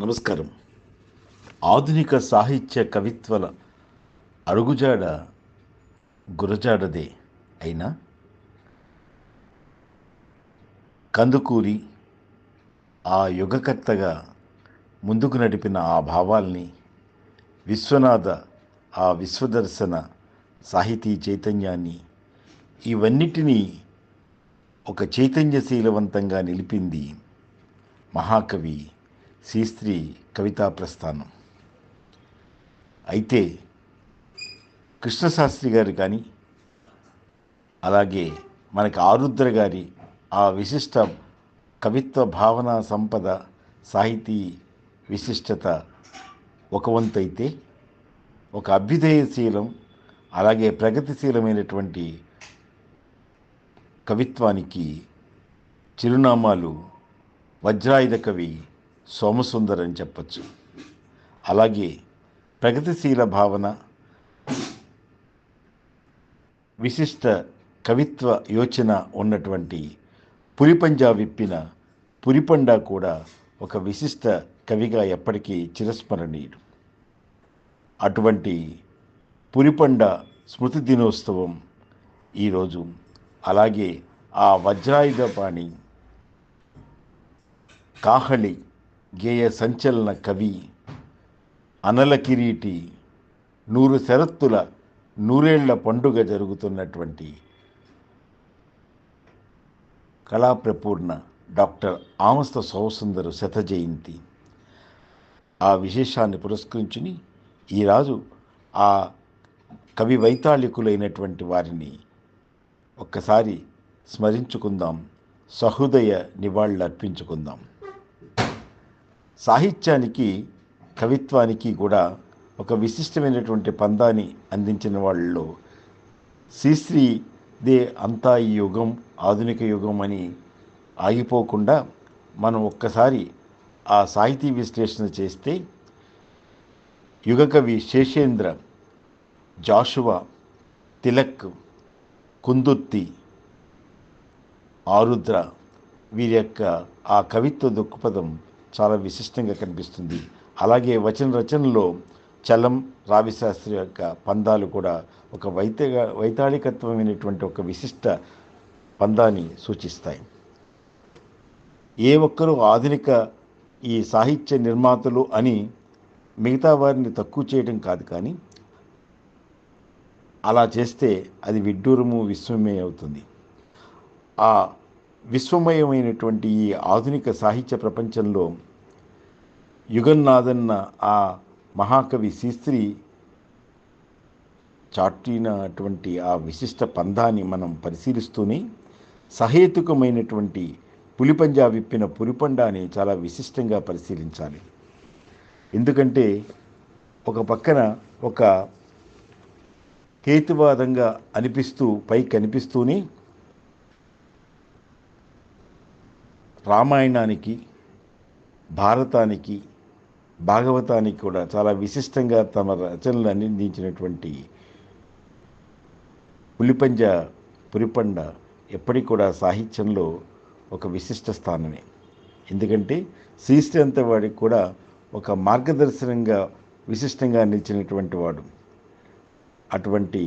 నమస్కారం. ఆధునిక సాహిత్య కవిత్వల అడుగుజాడ గురజాడదే అయినా? కందుకూరి ఆ యుగకర్తగా ముందుకు నడిపిన ఆ భావాల్ని విశ్వనాథ ఆ విశ్వదర్శన సాహితీ చైతన్యాన్ని ఇవన్నిటినీ ఒక చైతన్యశీలవంతంగా నిలిపింది మహాకవి శ్రీశ్రీ కవితా ప్రస్థానం. అయితే కృష్ణశాస్త్రి గారు కానీ అలాగే మనకి ఆరుద్ర గారి ఆ విశిష్ట కవిత్వ భావన సంపద సాహితీ విశిష్టత ఒక వంతైతే ఒక అభ్యుదయశీలం అలాగే ప్రగతిశీలమైనటువంటి కవిత్వానికి చిరునామాలు వజ్రాయుధ కవి సోమసుందర్ అని చెప్పచ్చు. అలాగే ప్రగతిశీల భావన విశిష్ట కవిత్వ యోచన ఉన్నటువంటి పులిపంజా విప్పిన పురిపండా కూడా ఒక విశిష్ట కవిగా ఎప్పటికీ చిరస్మరణీయుడు. అటువంటి పురిపండ స్మృతి దినోత్సవం ఈరోజు అలాగే ఆ వజ్రాయుధపాణి కాహళి గేయ సంచలన కవి అనల కిరీటి నూరు శరత్తుల నూరేళ్ళ పండుగ జరుగుతున్నటువంటి కళాప్రపూర్ణ డాక్టర్ ఆమస్త సౌసుందరు శత జయంతి. ఆ విశేషాన్ని పురస్కరించుని ఈరాజు ఆ కవి వైతాళికులైనటువంటి వారిని ఒక్కసారి స్మరించుకుందాం. సహృదయ నివాళులు అర్పించుకుందాం సాహిత్యానికి కవిత్వానికి కూడా ఒక విశిష్టమైనటువంటి పందాన్ని అందించిన వాళ్ళలో శ్రీశ్రీ దే అంతా ఈ యుగం ఆధునిక యుగం అని ఆగిపోకుండా మనం ఒక్కసారి ఆ సాహితీ విశ్లేషణ చేస్తే యుగకవి శేషేంద్ర జాషువా తిలక్ కుందుర్తి ఆరుద్ర వీరి యొక్క ఆ కవిత్వ దృక్పథం చాలా విశిష్టంగా కనిపిస్తుంది. అలాగే వచన రచనలో చలం రావిశాస్త్రి యొక్క పందాలు కూడా ఒక వైత వైతాళికత్వమైనటువంటి ఒక విశిష్ట పందాన్ని సూచిస్తాయి. ఏ ఒక్కరూ ఆధునిక ఈ సాహిత్య నిర్మాతలు అని మిగతా వారిని తక్కువ చేయడం కాదు కానీ అలా చేస్తే అది విడ్డూరము విశ్వమే అవుతుంది ఆ విశ్వమయమైనటువంటి ఈ ఆధునిక సాహిత్య ప్రపంచంలో యుగన్నాథన్న ఆ మహాకవి శ్రీశ్రీ చాటినటువంటి ఆ విశిష్ట పందాన్ని మనం పరిశీలిస్తూనే సహేతుకమైనటువంటి పులిపంజా విప్పిన పులిపండాన్ని చాలా విశిష్టంగా పరిశీలించాలి. ఎందుకంటే ఒక పక్కన ఒక హేతువాదంగా అనిపిస్తూ పైకి అనిపిస్తూనే రామాయణానికి భారతానికి భాగవతానికి కూడా చాలా విశిష్టంగా తమ రచనలు అందించినటువంటి పులిపంజ పురిపండ ఎప్పటికి కూడా సాహిత్యంలో ఒక విశిష్ట స్థానమే. ఎందుకంటే శ్రీశ్రీంత వాడికి కూడా ఒక మార్గదర్శనంగా విశిష్టంగా నిలిచినటువంటి వాడు. అటువంటి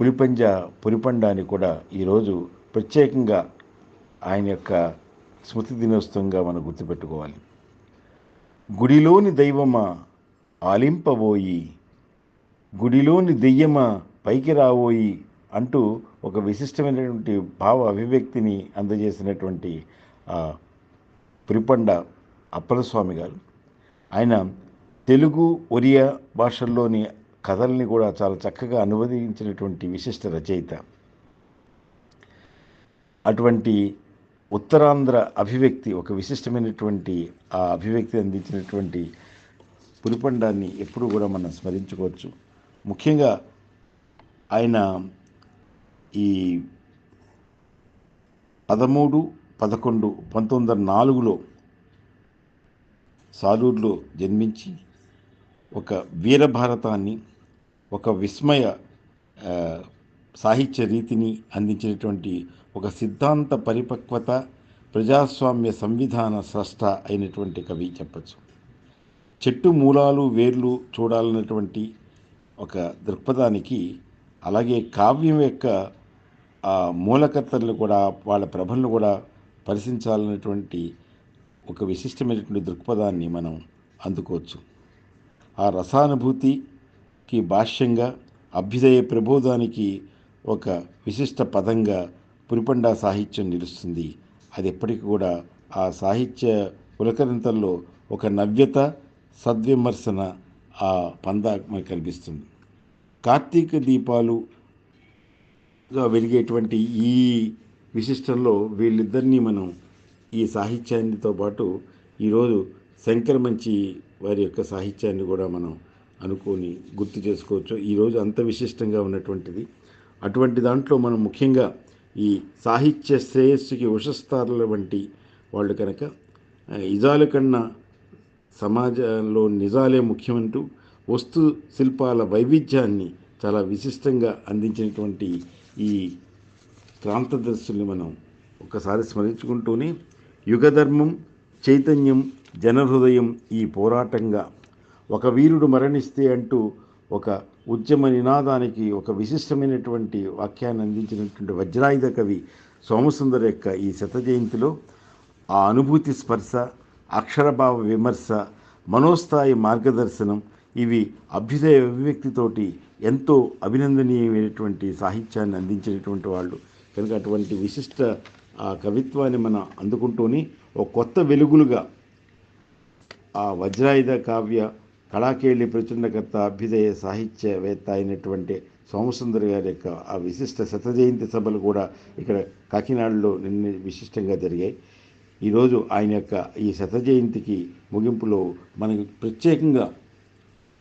పులిపంజ పురిపండాన్ని కూడా ఈరోజు ప్రత్యేకంగా ఆయన యొక్క స్మృతి దినోత్సవంగా మనం గుర్తుపెట్టుకోవాలి. గుడిలోని దైవమా ఆలింపబోయి గుడిలోని దెయ్యమా పైకి రాబోయి అంటూ ఒక విశిష్టమైనటువంటి భావ అభివ్యక్తిని అందజేసినటువంటి పురిపండ అప్పలస్వామి గారు. ఆయన తెలుగు ఒరియా భాషల్లోని కథల్ని కూడా చాలా చక్కగా అనువదించినటువంటి విశిష్ట రచయిత. అటువంటి ఉత్తరాంధ్ర అభివ్యక్తి ఒక విశిష్టమైనటువంటి ఆ అభివ్యక్తి అందించినటువంటి పులిపండాన్ని ఎప్పుడు కూడా మనం స్మరించుకోవచ్చు. ముఖ్యంగా ఆయన ఈ పదమూడు పదకొండు పంతొమ్మిది వందల నాలుగులో సాలూరులో జన్మించి ఒక వీరభారతాన్ని ఒక విస్మయ సాహిత్య రీతిని అందించినటువంటి ఒక సిద్ధాంత పరిపక్వత ప్రజాస్వామ్య సంవిధాన స్రష్ట అయినటువంటి కవి చెప్పచ్చు. చెట్టు మూలాలు వేర్లు చూడాలన్నటువంటి ఒక దృక్పథానికి అలాగే కావ్యం యొక్క ఆ మూలకర్తలను కూడా వాళ్ళ ప్రభలను కూడా పరిశీలించాలన్నటువంటి ఒక విశిష్టమైనటువంటి దృక్పథాన్ని మనం అందుకోవచ్చు. ఆ రసానుభూతికి భాష్యంగా అభ్యుదయ ప్రబోధానికి ఒక విశిష్ట పదంగా పురిపండా సాహిత్యం నిలుస్తుంది. అది ఎప్పటికీ కూడా ఆ సాహిత్య పులకరింతల్లో ఒక నవ్యత సద్విమర్శన ఆ పంద మనకు కనిపిస్తుంది కార్తీక దీపాలుగా వెలిగేటువంటి ఈ విశిష్టంలో వీళ్ళిద్దరినీ మనం ఈ సాహిత్యాన్నితో పాటు ఈరోజు శంకర మంచి వారి యొక్క సాహిత్యాన్ని కూడా మనం అనుకొని గుర్తు చేసుకోవచ్చు. ఈరోజు అంత విశిష్టంగా ఉన్నటువంటిది. అటువంటి దాంట్లో మనం ముఖ్యంగా ఈ సాహిత్య శ్రేయస్సుకి ఉషస్థారుల వంటి వాళ్ళు కనుక ఇజాల కన్నా సమాజంలో నిజాలే ముఖ్యమంటూ వస్తు శిల్పాల వైవిధ్యాన్ని చాలా విశిష్టంగా అందించినటువంటి ఈ క్రాంతదర్శుల్ని మనం ఒకసారి స్మరించుకుంటూనే యుగధర్మం చైతన్యం జనహృదయం ఈ పోరాటంగా ఒక వీరుడు మరణిస్తే అంటూ ఒక ఉద్యమ నినాదానికి ఒక విశిష్టమైనటువంటి వాక్యాన్ని అందించినటువంటి వజ్రాయుధ కవి సోమసుందర్ యొక్క ఈ శత జయంతిలో ఆ అనుభూతి స్పర్శ అక్షరభావ విమర్శ మనోస్థాయి మార్గదర్శనం ఇవి అభ్యుదయ అభివ్యక్తితోటి ఎంతో అభినందనీయమైనటువంటి సాహిత్యాన్ని అందించినటువంటి వాళ్ళు. కనుక అటువంటి విశిష్ట ఆ కవిత్వాన్ని మనం అందుకుంటూనే ఒక కొత్త వెలుగులుగా ఆ వజ్రాయుధ కావ్య కళాకేళి ప్రచురణకర్త అభ్యుదయ సాహిత్యవేత్త అయినటువంటి సోమసుందర్ గారి యొక్క ఆ విశిష్ట శత జయంతి సభలు కూడా ఇక్కడ కాకినాడలో నిన్న విశిష్టంగా జరిగాయి. ఈరోజు ఆయన యొక్క ఈ శత జయంతికి ముగింపులో మనకి ప్రత్యేకంగా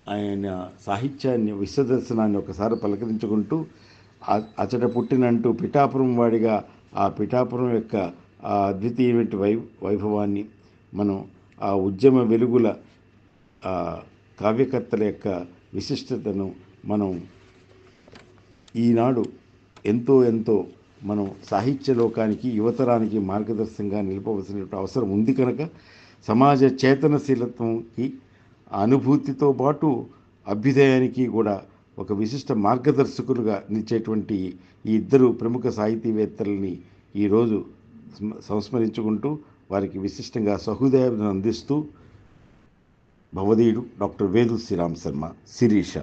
ఆయన సాహిత్యాన్ని విశ్వదర్శనాన్ని ఒకసారి పలకరించుకుంటూ అతడ పుట్టినంటూ పిఠాపురం వాడిగా ఆ పిఠాపురం యొక్క అద్వితీయమైన వై వైభవాన్ని మనం ఆ ఉద్యమ వెలుగుల కావ్యకర్తల యొక్క విశిష్టతను మనం ఈనాడు ఎంతో ఎంతో మనం సాహిత్య లోకానికి యువతరానికి మార్గదర్శకంగా నిలపవలసిన అవసరం ఉంది కనుక సమాజ చేతనశీలత్వంకి అనుభూతితో పాటు అభ్యుదయానికి కూడా ఒక విశిష్ట మార్గదర్శకులుగా నిలిచేటువంటి ఈ ఇద్దరు ప్రముఖ సాహితీవేత్తలని ఈరోజు సంస్మరించుకుంటూ వారికి విశిష్టంగా సహృదయాన్ని అందిస్తూ భవదీయుడు డాక్టర్ వేదు శ్రీరామ్ శర్మ శిరీష.